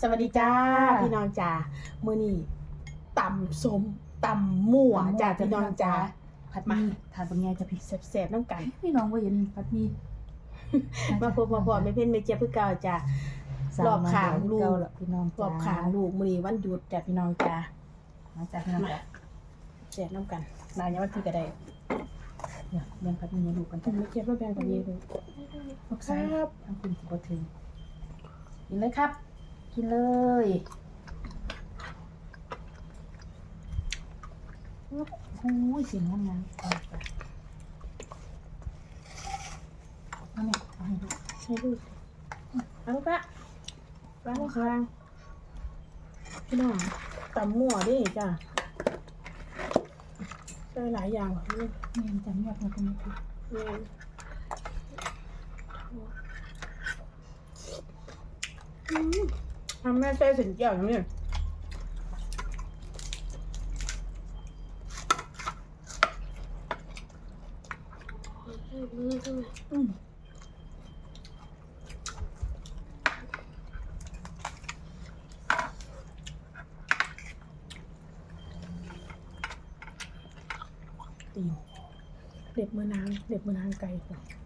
สวัสดีจ้าพี่น้องจ้ามื้อนี้ตำส้มตำมั่วจ้าพี่น้องจ้าผัดหมีทานเป็นไงจะพี่แซ่บๆน้ำกันพี่น้องว่าอย่ามีผัดหมีมาพบมาพอไม่เพ่นไม่เจ็บเพื่อเก่าจ้าสาวรอบขางลูกเก่าละพี่น้องรอบขางลูกมื้อนี้วันหยุดจ้าพี่น้องจ้ามาจากพี่น้องจ้ะแซ่บน้ำกันนายยังวันที่ก็ได้เดี๋ยวเรียนผัดหมีให้ดูกันผมไม่เจ็บว่าแบ่งกว่านี้เลยลูกคชายรับทางคุณสิบถึงกินเลยครับ กินเลยโอ้ยเสียงงามๆเอาจ้ะเอาเนี่ยเอาให้ดูให้ลูกเอาลูกละล้างคางพี่น้องตำมั่วเดิจ้าใส่หลายอย่างกว่านี้แม่นจำยอดมาเป็นพี่เนี่ยอืม ทำแม่ใส่สินเกี่ยวอย่างนี้อืมเด็บมือนางเด็บมือนางไก่ก่อน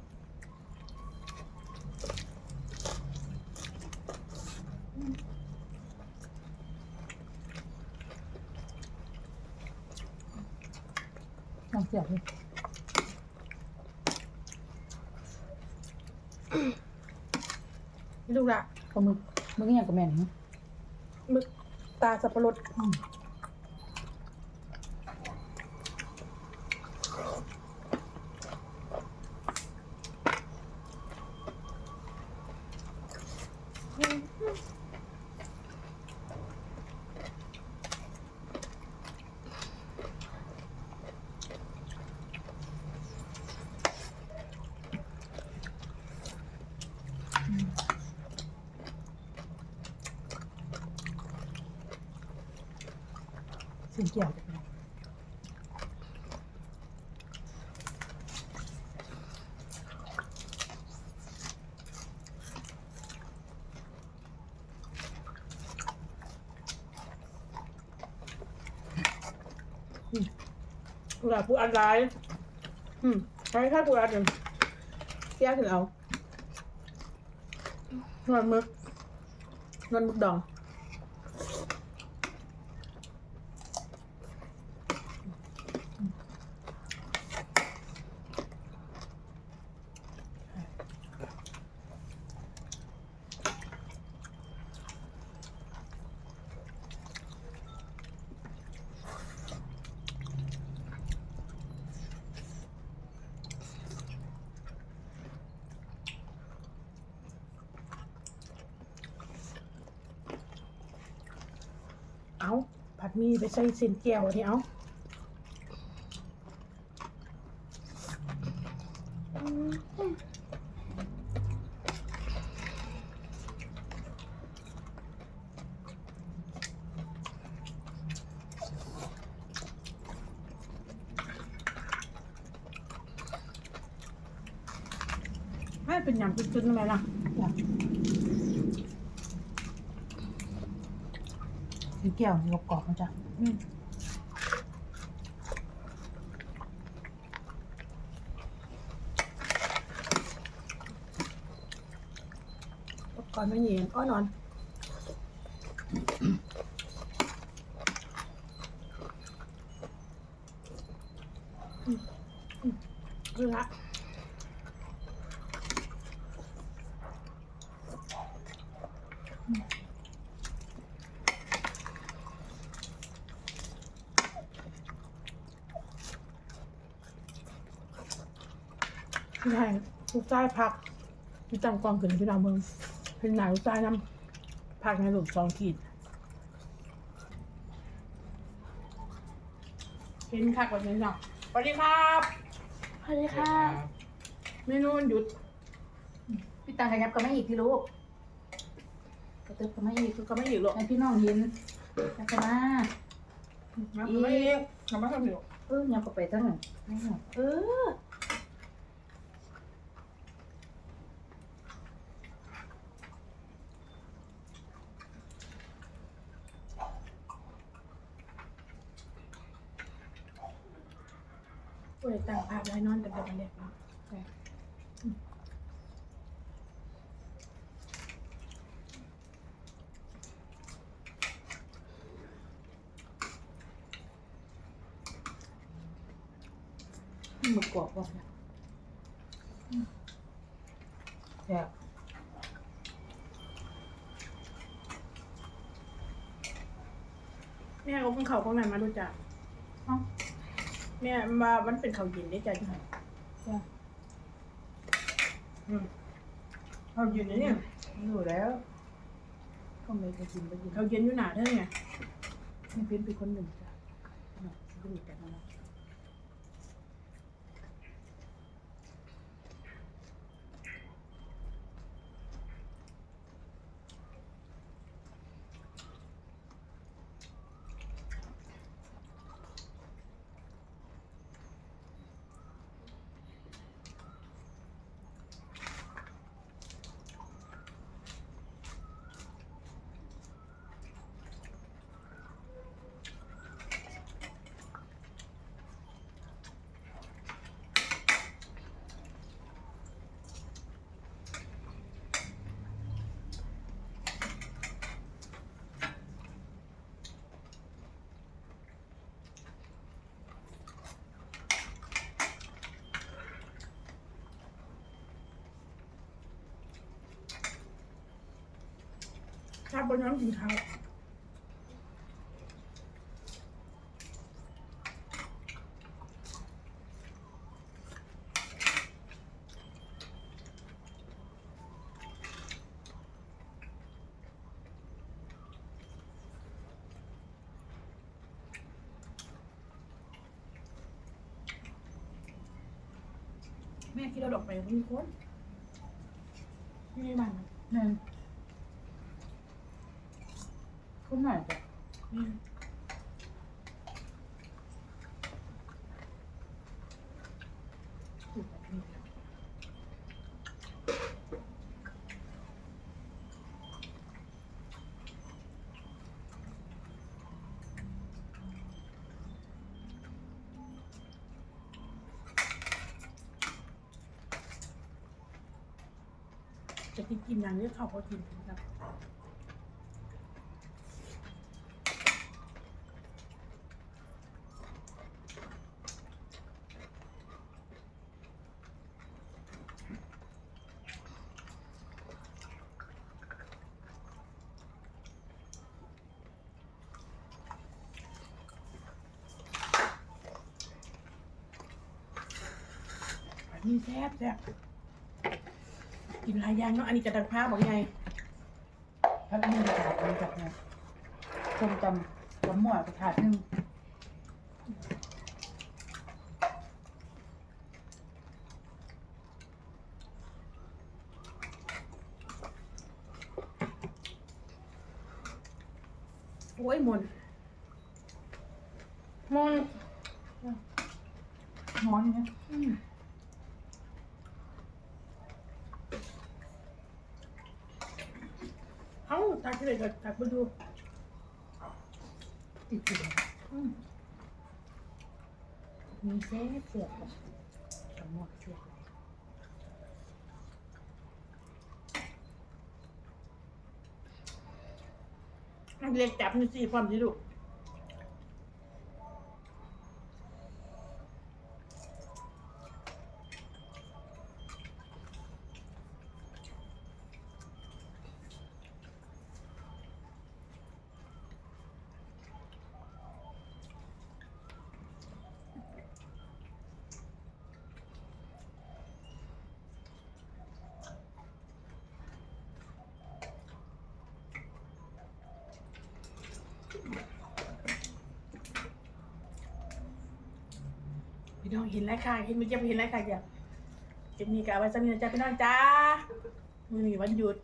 ลองเสียบเลยลูกละปลาหมึกมึงก็ยังกับแม่นเนาะมึกตาสับปะรดอืม เสียงเกี่ยวกันเลยลูกละผู้อันร้ายอืมใช้ค่าผู้อันหนึ่งแก้ถึงเอานวลมึกนวลมึกดอง มีไปใส่เส้นแก้วที่เอาให้เป็นอย่างจุนๆทำไมล่ะ จ้ะเสีเกี่ยวอยู่กรอบๆนะจ๊ะก่อนไม่เย็นอ้อนอนอืมอืมเอา ละพี่ไทยลูกใต้พักพี่จำกองขึ้นพี่ดาวเมืองเป็นหนาลูกใต้น้ำพักในหลุมสองขีดเห็นคักแบบนี้เนาะสวัสดีครับสวัสดีค่ะเมนูวันหยุดพี่ตังกระยับก็ไม่อีกพี่ลูกกระตึบก็ไม่อีกคือก็ไม่อยู่หรอกให้พี่น้องเห็นแล้วก็มามาไม่เองทำไมทำอยู่เออยังก็ไปตั้งหนึ่งเอออ ป่วยต่างภาพไว้นอนแต่เด็กเด็กเนาะหมึกกรอบบอกเนี่ยแซ่บแม่เอาของเขาของไหนมาดูจ้ะเอ้า แม่มามันเป็นเขาวเย็นได้จ้ะจ้ะจ้ะอืมเขาวเย็นนะเนี่ยอยู่แล้วก็ไม่เคยกินไปกินเขาวเย็นอยู่หนาเท่าไงไม่เป็นเป็นคนหนึ่งจ้ะเนาะดูแต่ละ ชาบนน้ำกินข้าวแม่คิดเราดอกไปไม่มีคนไม่ได้บ้านนะนั่ นคนไหนจ้ะแม่อยู่แบบนี้แล้วจะกินกินอย่างนี้เขาพอกินครับ นนี้แซ่บแซ่บกินหลายอย่างเนาะ อันนี้กระดังผ้าบอกไงพัดมือถาดหนึงจากเนี่ยส้มตำตำหม้อกระถาดหนึงโอ้ยมนมนน้อยเนี่ย เอ้าตักที่ไหนก็ตักมาดูติดอยู่อืมมีเส้นเสือกกับตำหม้อเสือกอะไรอันเล็กจับนี่สิความสิลูก น้องเห็นแล้วค่ะเห็นไม่เจ็บเห็นแล้วค่ะอย่าเจ็บมีกะไว้สมีนะจ๊ะพี่น้องจ้ามือนี้วันหยุด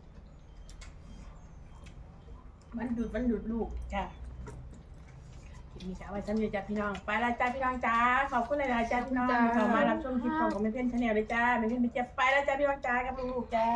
วันหยุดวันหยุดลูกจ้ะเจ็บมีกะไว้สมีนะจ๊ะพี่น้องไปแล้วจ้าพี่น้องจ้าขอบคุณหลายๆจ้าพี่น้องที่เข้ามารับชมคลิปของคอมเมนต์ชาแนลเลยจ้าไม่เพื่อนไม่เจ็บไปแล้วจ้าพี่น้องจ้ากับลูกๆจ้า